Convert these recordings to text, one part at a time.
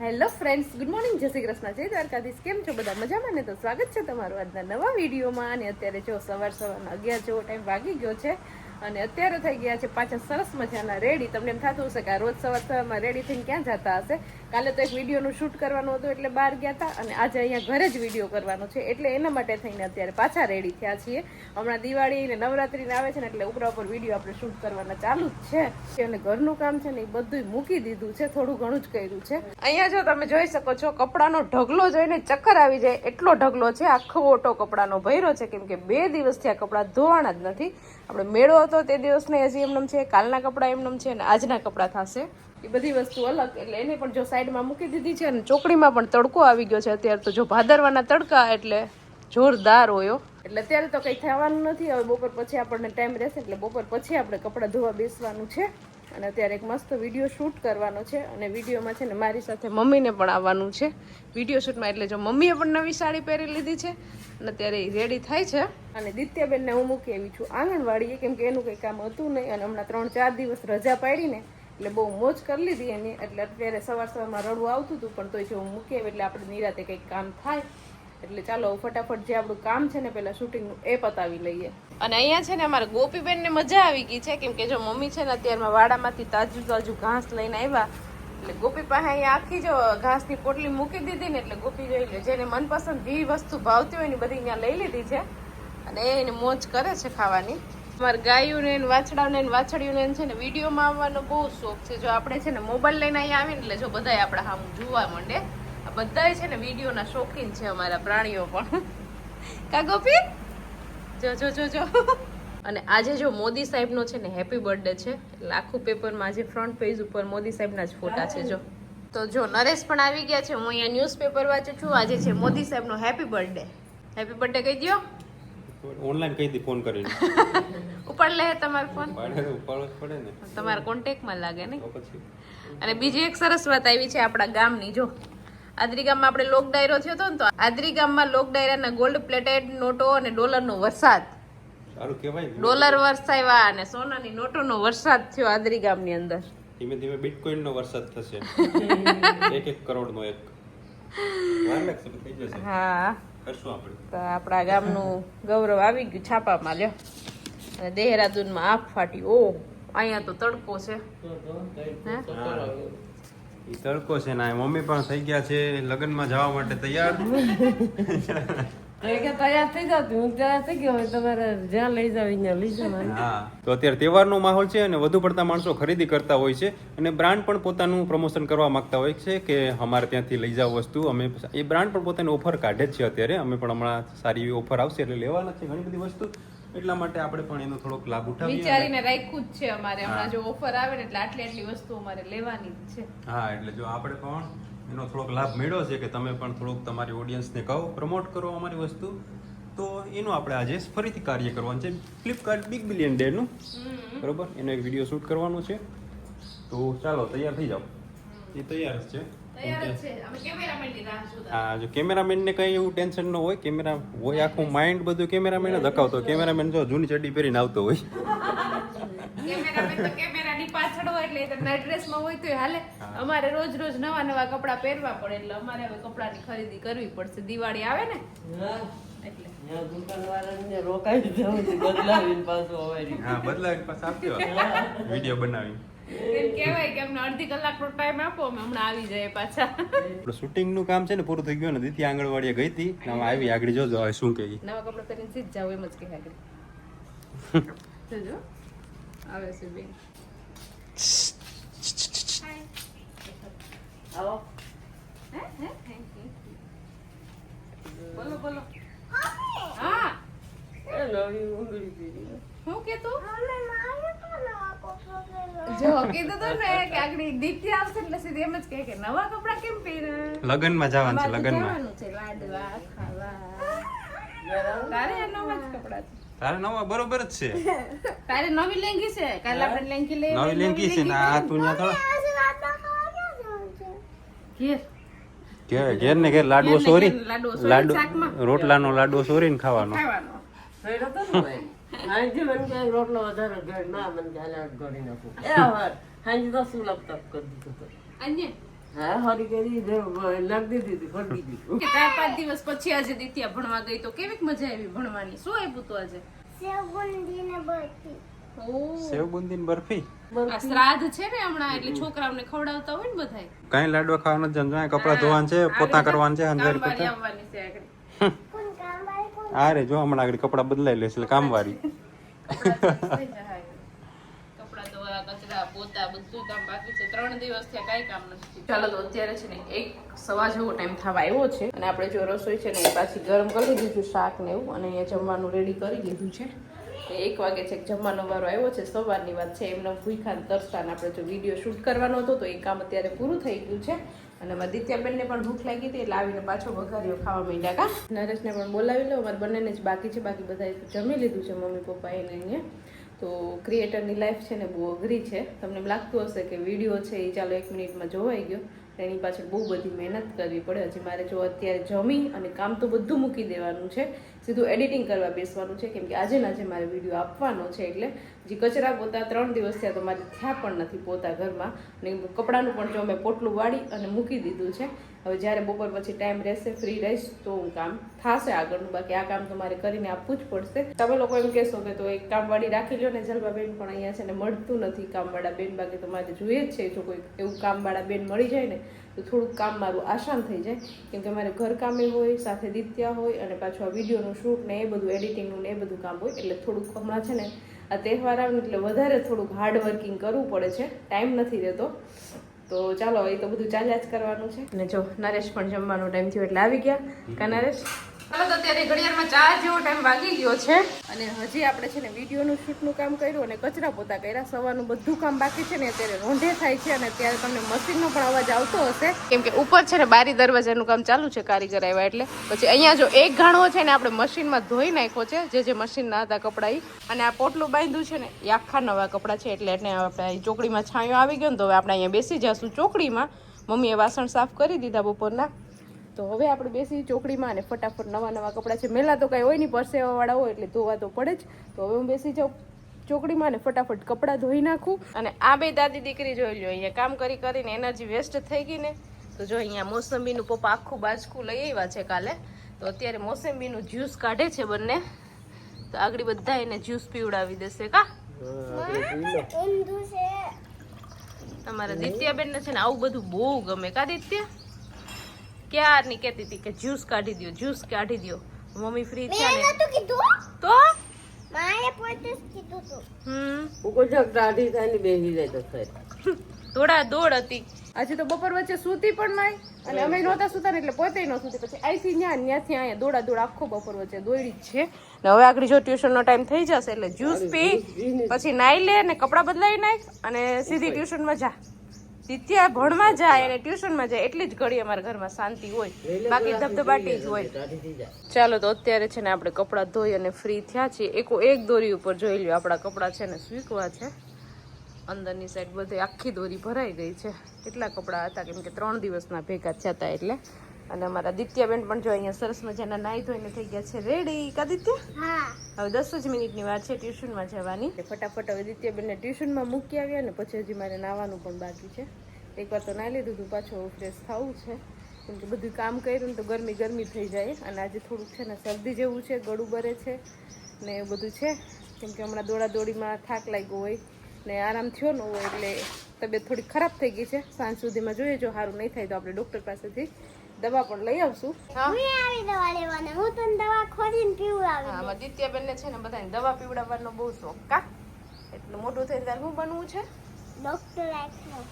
Hello friends, good morning. જય શ્રી કૃષ્ણ. જય દ્વારકાધીશ. કેમ છો બધા? મજામાં ને? તો સ્વાગત છે તમારું આજના નવા વિડીયોમાં. અને અત્યારે જો સવાર સવારના અગિયાર જેવો ટાઈમ વાગી ગયો છે અને અત્યારે થઈ ગયા છે પાછા સરસ મજાના. રેડી તમને એમ થતું હશે કે રોજ સવાર સવારમાં રેડી થઈને ક્યાં જતા હશે? કાલે તો એક વિડીયોનું શૂટ કરવાનું હતું એટલે બહાર ગયા હતા અને આજે અહીંયા ઘરે જ વીડિયો કરવાનો છે. એટલે એના માટે થઈને અત્યારે પાછા રેડી થયા છીએ. હમણાં દિવાળી ને નવરાત્રિને આવે છે ને એટલે ઉપરા ઉપર વીડિયો આપણે શૂટ કરવાના ચાલુ જ છે. અને ઘરનું કામ છે ને એ બધું મૂકી દીધું છે, થોડું ઘણું જ કર્યું છે. અહીંયા જો તમે જોઈ શકો છો, કપડાનો ઢગલો જોઈને ચક્કર આવી જાય એટલો ઢગલો છે, આખો ઓટો કપડાનો ભર્યો છે, કેમ કે બે દિવસથી આ કપડાં ધોવાના જ નથી. આપણે મેળો હતો તે દિવસને હજી એમનેમ છે, કાલના કપડાં એમનેમ છે અને આજના કપડાં થશે. એ બધી વસ્તુ અલગ. એટલે એને પણ જો સાઈડમાં મૂકી દીધી છે અને ચોકડીમાં પણ તડકો આવી ગયો છે અત્યારે તો જો ભાદરવાના તડકા એટલે જોરદાર હોયો એટલે અત્યારે તો કંઈ થવાનું નથી. હવે બપોર પછી આપણને ટાઈમ રહેશે એટલે બપોર પછી આપણે કપડાં ધોવા બેસવાનું છે. અને અત્યારે એક મસ્ત વીડિયો શૂટ કરવાનો છે અને વિડીયોમાં છે ને મારી સાથે મમ્મીને પણ આવવાનું છે. વીડિયો શૂટમાં એટલે જો મમ્મીએ પણ નવી સાડી પહેરી લીધી છે અને અત્યારે એ રેડી થાય છે. અને દિત્યાબેનને હું મૂકી આવી છું આંગણવાડીએ કેમ કે એનું કંઈ કામ હતું નહીં અને હમણાં ત્રણ ચાર દિવસ રજા પાડીને એટલે બહુ મોજ કરી લીધી એની. એટલે અત્યારે સવાર સવારમાં રડવું આવતું હતું, પણ તોય જો હું મૂકી એટલે આપણે નિરાતે કંઈક કામ થાય. એટલે ચાલો ફટાફટ જે આપણું કામ છે ને પેલા શૂટિંગનું એ પતાવી લઈએ. અને અહીંયા છે ને અમારા ગોપીબેનને મજા આવી ગઈ છે, કેમ કે જો મમ્મી છે ને અત્યારમાં વાડામાંથી તાજું તાજું ઘાસ લઈને આવ્યા. એટલે ગોપી પાસે અહીંયા આખી જો ઘાસની પોટલી મૂકી દીધી ને એટલે ગોપી જોઈ લે જેને મનપસંદ જે વસ્તુ ભાવતી હોય ને બધી અહીંયા લઈ લીધી છે. અને એને મોજ કરે છે ખાવાની. અમારે ગાયુંને ને વાછડાને ને વાછડીઓને છે ને વિડીયોમાં આવવાનો બહુ શોખ છે. જો આપણે છે ને મોબાઈલ લઈને અહીંયા આવીને એટલે જો બધાય આપણા આમ જોવા માંડે. આ બધાય છે ને વિડીયોના શોખીન છે અમારા પ્રાણીઓ પણ. કા ગોપી? જો જો જો જો. અને આજે જો મોદી સાહેબનો છે ને હેપી બર્થડે છે. એટલે પેપરમાં આજે ફ્રન્ટ પેજ ઉપર મોદી સાહેબના જ ફોટા છે, જો. તો જો નરેશ પણ આવી ગયા છે. હું અહીંયા ન્યૂઝપેપર વાંચું છું. આજે છે મોદી સાહેબનો હેપી બર્થડે હેપી બર્થડે કહી દો ઓનલાઈન કહી દી ફોન કરીને ઉપર લે તમારો ફોન પડે ઉપાડવો પડે ને. તમારા કોન્ટેક્ટમાં લાગે ને પછી. અને બીજી એક સરસ વાત આવી છે આપણા ગામની જો. આદરી ગામમાં આપણે લોક ડાયરો થયો હતો ને તો આદરી ગામમાં લોક ડાયરાના ગોલ્ડ પ્લેટેડ નોટો અને ડોલરનો વરસાદ. સારું કહેવાય. ડોલર વરસાવ્યા અને સોનાની નોટોનો વરસાદ થયો આદરી ગામની અંદર. ધીમે ધીમે બિટકોઈનનો વરસાદ થશે. એક એક કરોડનો એક. હા. કરશું આપણે? તો આપણા ગામનું ગૌરવ આવી ગયું છાપામાં લ્યો. અને દેહરાદૂનમાં આફ ફાટી ઓ અહીંયા તો તડકો છે. તડકો છે ને મમ્મી પણ થઈ ગયા છે લગ્નમાં જવા માટે તૈયાર. તો અત્યારે તહેવારનો માહોલ છે અને વધુ પડતા માણસો ખરીદી કરતા હોય છે અને બ્રાન્ડ પણ પોતાનું પ્રમોશન કરવા માંગતા હોય છે કે અમારે ત્યાંથી લઈ જાવ વસ્તુ અમે એ બ્રાન્ડ પણ પોતાની ઓફર કાઢે જ છે અત્યારે અમે પણ હમણાં સારી એવી ઓફર આવશે એટલે લેવાના છે ઘણી બધી વસ્તુ. એટલા માટે આપણે પણ એનો થોડોક લાભ ઉઠાવીએ વિચારીને રાખ્યું જ છે અમારે. હમણાં જો ઓફર આવે ને એટલે આટલી આટલી વસ્તુ અમારે લેવાની જ છે. હા એટલે જો આપણે પણ એનો થોડોક લાભ મેળવ્યો છે કે તમે પણ થોડુંક તમારી ઓડિયન્સને કહો પ્રમોટ કરો અમારી વસ્તુ. તો એનું આપણે આજે ફરીથી કાર્ય કરવાનું છે. ફ્લિપકાર્ટ બિગ બિલિયન ડેનું બરોબર? એનો એક વીડિયો શૂટ કરવાનો છે. તો ચાલો તૈયાર થઈ જાઓ. એ તૈયાર છે. હા જો કેમેરામેનને કંઈ એવું ટેન્શન ન હોય કેમેરા હોય આખું માઇન્ડ બધું કેમેરામેન જ ધકાવતો કેમેરામેન જો જૂની ચડ્ડી પહેરીને આવતો હોય. કેમેરામેન તો કેમેરાની પાછળ હોય એટલે એ ડ્રેસમાં હોય તોય હાલે. અમારે રોજ રોજ નવા નવા કપડાં પહેરવા પડે એટલે અમારે હવે કપડાની ખરીદી કરવી પડશે. દિવાળી આવે ને? એટલે. રોકાઈ જવું બદલાવીને પાછું અવાય હા બદલાવીને પાછા આપજો વીડિયો બનાવી. કહેવાય કે અમને અડધી કલાકનો ટાઈમ આપો અમે હમણાં આવી જાય પાછા. શૂટિંગનું કામ છે ને પૂરું થઈ ગયું ને દીદી આંગણવાડીએ ગઈ હતી. આમ આવી આગળ જોજો શું કહી નવા કપડાં પહેરીને સીધ જાવ એમ જ કે આગળ જોજો. આવે છે બેન. આવો. હે? હે? થેન્ક યુ બોલો બોલો. હા. એ નવી ઊંઘડી પીધી. હું કે તું જો કીધું તો ને કે આગળ દીપ્તિ આવશે એટલે સીધી એમ જ કહે કે નવા કપડાં કેમ પહેરે? લગ્નમાં જવાનું છે લગ્નમાં. જવાનું છે લાડવા ખાવા. તારે આ નવા જ કપડાં છે? તારે નવા બરોબર જ છે. તારે નવી લેંગી છે? કાલે આપણે લેંગી લઈ નવી લેંગી છે ને આ તું ત્યાં થોડા ઘેર. ઘેર ઘેર ને ઘેર લાડવો સોરી. સોરી લાડુ રોટલાનો લાડવો ખાવાનો. ખાવાનો. તો ને કહે રોટલો વધારે ઘેર ના મને હાલે નાખું હાંજે તો શું લપ તપ કરી દીધું તો અન્ય હા હરી કરી લાગી દીધી ફરતી દીધું. કે ચાર પાંચ દિવસ પછી આજે દિત્યા ભણવા ગઈ તો કેવી મજા આવી ભણવાની? શું આપ્યું તું આજે? સેવ બુંદી બરફી? આ શ્રાદ્ધ છે ને હમણાં એટલે છોકરાઓને ખવડાવતા હોય ને બધાય? કઈ લાડવા ખાવાના છે કપડા ધોવાના છે પોતા કરવાના છે અંધારી કામવાળી કરતા આવવાની છે આગળ. આ રે જો હમણાં આગળ કપડા બદલાઈ લેશે કામ કચરા ત્રણ દિવસ થયા કાંઈ કામ નથી. ચાલો અત્યારે છે ને એક સવા જેવો ટાઈમ થવા આવ્યો છે અને આપણે જો રસોઈ છે ને એ પાછી ગરમ કરી દીધું શાક ને એવું અને અહીંયા જમવાનું રેડી કરી લીધું છે. એક વાગે છે જમવાનો વારો આવ્યો છે, સવારની વાત છે, એમને ભૂખા ને તરસતા ને આપણે જો વીડિયો શૂટ કરવાનો હતો તો એ કામ અત્યારે પૂરું થઈ ગયું છે. અને અમારા દિત્યાબેનને પણ ભૂખ લાગી હતી એટલે આવીને પાછો વઘારીઓ ખાવા માંડ્યા કા. નરેશને પણ બોલાવી લો, અમારે બંનેને જ બાકી છે, બાકી બધાએ જમી લીધું છે મમ્મી પપ્પા એને અહીંયા. તો ક્રિએટરની લાઈફ છે ને બહુ અઘરી છે. તમને લાગતું હશે કે વીડિયો છે એ ચાલો એક મિનિટમાં જોવાઈ ગયો. એની પાછળ બહુ બધી મહેનત કરવી પડે. હજી મારે જો અત્યારે જમી અને કામ તો બધું મૂકી દેવાનું છે. સીધું એડિટિંગ કરવા બેસવાનું છે. કેમ કે આજે ના આજે મારે વીડિયો આપવાનો છે એટલે હજી કચરા પોતા ત્રણ દિવસ થયા તો મારે થયા પણ નથી પોતા ઘરમાં. અને કપડાનું પણ જો મેં પોટલું વાળી અને મૂકી દીધું છે. હવે જ્યારે બપોર પછી ટાઈમ રહેશે, ફ્રી રહીશ, તો હું કામ થશે આગળનું. બાકી આ કામ તો મારે કરીને આપવું જ પડશે. તમે લોકો એમ કહેશો કે તો એક કામવાળી રાખી લો ને જલબાબેન પણ અહીંયા છે ને મળતું નથી કામવાળા બેન. બાકી તો મારે જોઈએ જ છે, જો કોઈ એવું કામવાળા બેન મળી જાય ને, તો થોડુંક કામ મારું આસાન થઈ જાય. કેમ કે મારે ઘર હોય, સાથે દિત્યા હોય અને પાછું આ વિડીયોનું શૂટ ને એ બધું, એડિટિંગનું ને એ બધું કામ હોય, એટલે થોડુંક હમણાં છે ને આ તહેવાર આવે એટલે વધારે થોડુંક હાર્ડ વર્કિંગ કરવું પડે છે. ટાઈમ નથી રહેતો. તો ચાલો, એ તો બધું ચાલ્યા જ કરવાનું છે. અને જો, નરેશ પણ જમવાનો ટાઈમ થયો એટલે આવી ગયા. કા નરેશ? વાગી ગયો છે. અને હજી આપણે છે ને વિડીયોનું શૂટનું કામ કર્યું અને કચરા પોતા કર્યા. સવારનું બધું કામ બાકી છે ને અત્યારે રોંઢે થાય છે અને ત્યારે તમને મશીનનો પણ અવાજ આવતો હશે. કેમ ઉપર છે ને બારી દરવાજાનું કામ ચાલુ છે કારીગર આવ્યા એટલે. પછી અહીંયા જો એક ઘાણો છે ને આપણે મશીનમાં ધોઈ નાખ્યો છે, જે જે મશીનના હતા કપડાં અને આ પોટલું બાંધ્યું છે ને, એ આખા નવા કપડાં છે એટલે એટલે આપણે ચોકડીમાં છાંયો આવી ગયો ને તો હવે આપણે અહીંયા બેસી જશું ચોકડીમાં. મમ્મીએ વાસણ સાફ કરી દીધા બપોરના. તો હવે આપણે બેસી ચોકડીમાં અને ફટાફટ નવા નવા કપડાં છે. મેલા તો કાંઈ હોય નહીં પરસેવાવાળા હોય એટલે ધોવા તો પડે જ. તો હવે હું બેસી જાઉં ચોકડીમાં ને ફટાફટ કપડાં ધોઈ નાખું. અને આ બે દાદી દીકરી જોઈ લો અહીંયા કામ કરી કરીને એનર્જી વેસ્ટ થઈ ગઈ ને. તો જો અહીંયા મોસંબીનું પપ્પા આખું બાજકું લઈ આવ્યા છે કાલે. તો અત્યારે મોસંબીનું જ્યુસ કાઢે છે બંને. તો આગળ બધા એને જ્યુસ પીવડાવી દેશે કા? તમારા દિત્યાબેનને છે ને આવું બધું બહુ ગમે. કા દિત્યા? ક્યારની કહેતી હતી કે જ્યુસ કાઢી દ્યો જ્યુસ કાઢી દ્યો. મમ્મી ફ્રી થયા ને. તો? હમ. ઉકો જગ દાઢી થાય ને બેસી જાય તો થાય. થોડા દોડ હતી. આજે તો બપોર વચ્ચે સૂતી પણ માય. અને અમે નહોતા સૂતા ને એટલે પોતે ન સૂતી. પછી આઈસી ન્યા ન્યાથી અહીંયા દોડા દોડ આખો બપોર વચ્ચે દોડી જ છે. ને હવે આગળ જો ટ્યુશનનો ટાઈમ થઈ જશે એટલે જ્યુસ પી પછી નાઈ લે અને કપડાં બદલાવી નાખ અને સીધી ટ્યુશનમાં જા. દિત્યા ભણવા જાય અને ટ્યુશનમાં જાય એટલી જ ઘડી અમારા ઘરમાં શાંતિ હોય. બાકી ધબધબાટી જ હોય. ચાલો તો અત્યારે છે ને આપણે કપડાં ધોઈ અને ફ્રી થયા છીએ. એકો એક દોરી ઉપર જોઈ લ્યો આપણા કપડાં છે ને સ્વીકવા છે. અંદરની સાઈડ બધી આખી દોરી ભરાઈ ગઈ છે. કેટલા કપડાં હતા? કેમ કે ત્રણ દિવસના ભેગા થયા હતા એટલે. અને અમારા દિત્યાબેન પણ જો અહીંયા સરસ મજાના નાહી ધોઈને થઈ ગયા છે. રેડી કા દિત્યા? હવે દસ જ મિનિટની વાર છે ટ્યુશનમાં જવાની. ફટાફટ હવે દિત્યાબેનને ટ્યુશનમાં મૂકી આવ્યા ને પછી હજી મારે નાવાનું પણ બાકી છે. એકવાર તો ના લીધું હતું પાછું ફ્રેશ થવું છે. કેમ કે બધું કામ કર્યું ને તો ગરમી ગરમી થઈ જાય. અને આજે થોડુંક છે ને શરદી જેવું છે ગળું બરે છે ને એવું બધું છે. કેમ કે હમણાં દોડા દોડીમાં થાક લાગ્યો હોય ને આરામ થયો ન હોય એટલે તબિયત થોડી ખરાબ થઈ ગઈ છે. સાંજ સુધીમાં જોઈએ જો સારું નહીં થાય તો આપણે ડૉક્ટર પાસેથી દવા પણ લઈ આવશું. હા. હા આમાં દિત્યાબેનને છે ને બધાને દવા પીવડાવવાનો બહુ શોખ કા? એટલે મોટું થઈને તારે શું બનવું છે?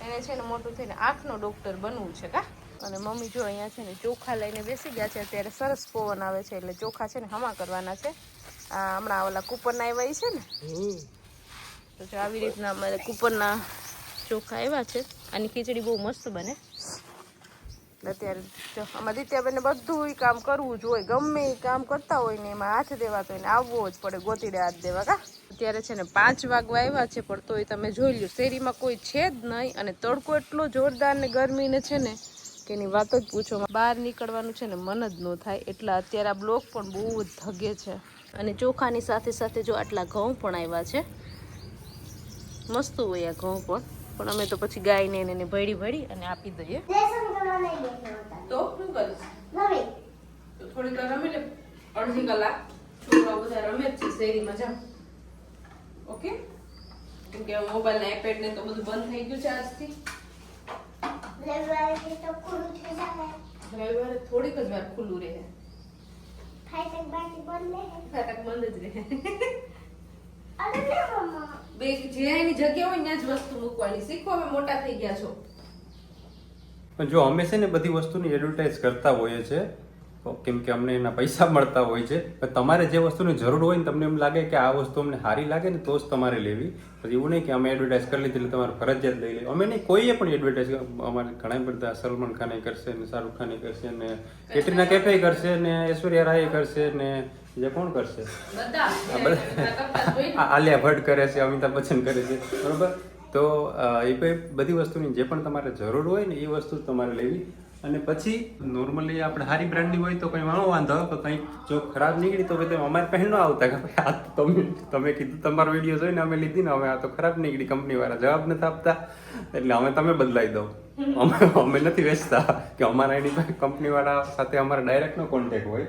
એને છે ને મોટું થઈને આંખનો ડોક્ટર બનવું છે, કા? અને મમ્મી જો અહીંયા છે ને ચોખા લઈને બેસી ગયા છે, અત્યારે સરસ પવન આવે છે, એટલે ચોખા છે ને હમા કરવાના છે. આ હમણાં ઓલા કૂપન આવ્યા છે ને? તો આવી રીતના અમારે કૂપનના ચોખા આવ્યા છે. આની ખીચડી બહુ મસ્ત બને. અત્યારે જો આમાં દિત્યાબેનને બધું કામ કરવું જ હોય. ગમે એ કામ કરતા હોય ને એમાં હાથ દેવાતો હોય ને આવવો જ પડે ગોતીડે હાથ દેવા, કા? અત્યારે છે ને પાંચ વાગવા આવ્યા છે, પણ તોય તમે જોઈ લ્યો, શેરીમાં કોઈ છે જ નહીં અને તડકો એટલો જોરદાર ને ગરમી ને છે ને કે એની વાત જ પૂછો બહાર નીકળવાનું છે ને મન જ ન થાય, એટલા અત્યારે આ બ્લોક પણ બહુ જ ધગે છે. અને ચોખાની સાથે સાથે જો આટલા ઘઉં પણ આવ્યા છે. મસ્ત હોય આ ઘઉં પણ. પણ અમે તો પછી ગાયને એને એને ભળી ભળી અને આપી દઈએ. તો શું કરીશ? તો થોડીક રમી લે. અડધી કલાક. છોકરાઓ બધા રમે જ છે શેરીમાં જાઓ. ઓકે? કેમ કે મોબાઈલ ને આઈપેડ ને તો બધું બંધ થઈ ગયું છે આજથી. રવિવારે તો ખુલ્લું થઈ જાય. રવિવારે થોડીક જ વાર ખુલ્લું રહે. ફાટક બંધ જ રહે. અરે લે મમ્મા બે જે એની જગ્યા હોય ત્યાં જ વસ્તુ મૂકવાની. શીખો અમે મોટા થઈ ગયા છો. પણ જો અમે છે ને બધી વસ્તુની એડવર્ટાઇઝ કરતા હોઈએ છે કેમ કે અમને એના પૈસા મળતા હોય છે. પણ તમારે જે વસ્તુની જરૂર હોય ને તમને એમ લાગે કે આ વસ્તુ અમને સારી લાગે ને તો જ તમારે લેવી. પછી એવું નહીં કે અમે એડવર્ટાઇઝ કરી લીધી એટલે તમારે ફરજિયાત લઈ લઈએ અમે નહીં કોઈએ પણ એડવર્ટાઇઝ અમારે ઘણા બધા સલમાન ખાને કરશે ને શાહરૂખ ખાને કરશે ને કેટરીના કેફે કરશે ને ઐશ્વર્યા રાય કરશે ને જે કોણ કરશે? આલિયા ભટ્ટ કરે છે અમિતાભ બચ્ચન કરે છે. બરોબર? તો એ બધી વસ્તુની જે પણ તમારે જરૂર હોય ને એ વસ્તુ તમારે લેવી. અને પછી નોર્મલી આપણે સારી બ્રાન્ડની હોય તો કંઈ વાણો વાંધો તો કંઈક જો ખરાબ નીકળી તો પછી અમારે પહેલ આવતા કે ભાઈ આ તમે તમે કીધું તમારો વીડિયો જોઈને અમે લીધી ને અમે આ તો ખરાબ નીકળી કંપનીવાળા જવાબ નથી આપતા. એટલે અમે તમે બદલાઈ દો. અમે અમે નથી વેચતા કે અમારા એની કંપનીવાળા સાથે અમારા ડાયરેક્ટનો કોન્ટેક્ટ હોય.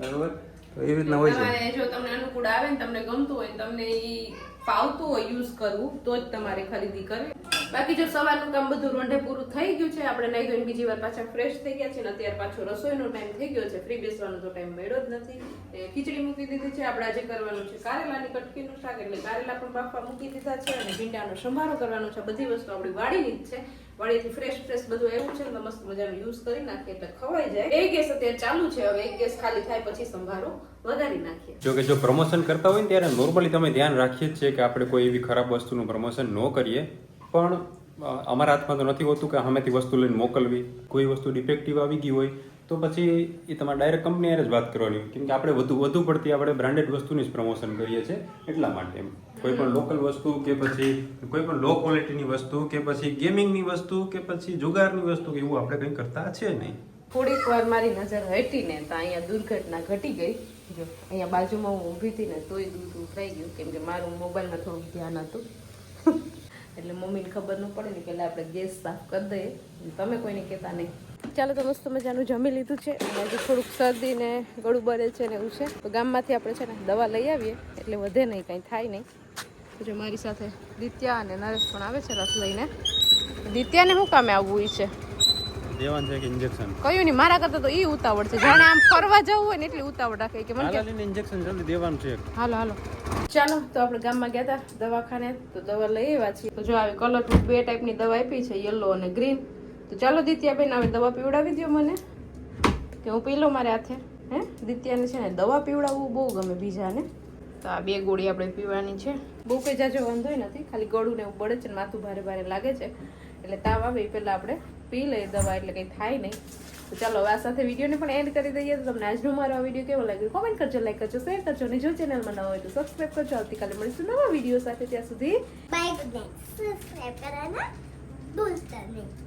બરોબર? તો એ રીતના હોય છે. જો તમને અનુકૂળ આવે ને તમને ગમતું હોય તમને ઈ ફાવતું હોય યુઝ કરવું, તો જ તમારે ખરીદી કરવી. બાકી જો સવારનું કામ બધું રોંઢે પૂરું થઈ ગયું છે, આપણે નહીં ધોઈને બીજી વાર પાછા ફ્રેશ થઈ ગયા છે ને અત્યારે પાછો રસોઈનો ટાઈમ થઈ ગયો છે ફ્રી બેસવાનો તો ટાઈમ મળ્યો જ નથી. એ ખીચડી મૂકી દીધી છે, આપણે આજે કરવાનું છે કારેલાની કટકીનું શાક, એટલે કારેલા પણ બાફવા મૂકી દીધા છે અને ભીંડાનો સંભારો કરવાનો છે બધી વસ્તુ આપણી વાડીની જ છે. વાડીથી ફ્રેશ ફ્રેશ બધું એવું છે ને મસ્ત મજાનું યુઝ કરી નાખીએ એટલે ખવાઈ જાય. એક ગેસ અત્યારે ચાલુ છે. હવે એક ગેસ ખાલી થાય પછી સંભારો વધારી નાખીએ. જો કે જો પ્રમોશન કરતા હોય ને ત્યારે નોર્મલી તમે ધ્યાન રાખીએ જ છે કે આપણે કોઈ એવી ખરાબ વસ્તુનું પ્રમોશન ન કરીએ. પણ અમારા હાથમાં તો નથી હોતું કે સામેથી વસ્તુ લઈને મોકલવી. કોઈ વસ્તુ ડિફેક્ટિવ આવી ગઈ હોય તો પછી એ તમારે ડાયરેક્ટ કંપની જ વાત કરવાની. કેમ કે આપણે વધુ વધુ પડતી આપણે બ્રાન્ડેડ વસ્તુની જ પ્રમોશન કરીએ છીએ એટલા માટે એમ. કોઈ પણ લોકલ વસ્તુ કે પછી કોઈ પણ લો ક્વોલિટીની વસ્તુ કે પછી ગેમિંગની વસ્તુ કે પછી જુગારની વસ્તુ કે એવું આપણે કંઈ કરતા છે નહીં. થોડીક વાર મારી નજર હટીને તો અહીંયા દુર્ઘટના ઘટી ગઈ. જો અહીંયા બાજુમાં હું ઊભી હતી ને તોય દૂધ ઉભરાઈ ગયું. કેમ કે મારું મોબાઈલમાં થોડું ધ્યાન હતું. એટલે મમ્મીને ખબર ન પડે ને પહેલાં આપણે ગેસ સાફ કરી દઈએ. તમે કોઈને કહેતા નહીં. ચાલો તો મસ્ત મજાનું જમી લીધું છે. અને હજી થોડુંક શરદી ને ગળું બરે છે ને એવું છે. તો ગામમાંથી આપણે છે ને દવા લઈ આવીએ. એટલે વધે નહીં કાંઈ થાય નહીં. તો જો મારી સાથે દિત્યા અને નરેશ પણ આવે છે રસ લઈને. દિત્યાને શું કામે આવવું ઈ છે? દેવાનું છે કે ઇન્જેક્શન કયું નહીં મારા કરતા તો ઈ ઉતાવળ છે. જાણે આમ ફરવા જવું હોય ને એટલી ઉતાવળ રાખે કે મને કે ઇન્જેક્શન જલ્દી દેવાનું છે હાલો હાલો. ચાલો તો આપણે ગામમાં ગયા હતા દવાખાને. તો દવા લઈ આવ્યા છીએ. તો જો આવી કલરફુલ બે ટાઈપની દવા આપી છે યલો અને ગ્રીન તો ચાલો દિત્યાબેન હવે દવા પીવડાવી દો મને, કે હું પી લો મારે હાથે, હે? દિત્યાને છે ને દવા પીવડાવવું બહુ ગમે બીજાને. તો આ બે ગોળી આપણે પીવાની છે. બહુ કંઈ જાજો વાંધો નથી, ખાલી ગળું ને એવું બળે છે ને માથું ભારે ભારે લાગે છે. એટલે તાવ આવે એ પહેલાં આપણે પી લઈએ દવા, એટલે કંઈ થાય નહીં. તો ચાલો આ સાથે વિડીયોને પણ એન્ડ કરી દઈએ. તો તમને આજનો મારો આ વીડિયો કેવો લાગ્યો? કોમેન્ટ કરજો, લાઈક કરજો, શેર કરજો. અને જો ચેનલમાં નવા હોય તો સબસ્ક્રાઈબ કરજો. આવતીકાલે મળીશું નવા વીડિયો સાથે. ત્યાં સુધી બાય સબસ્ક્રાઇબ કરવાના ભૂલતા નહીં.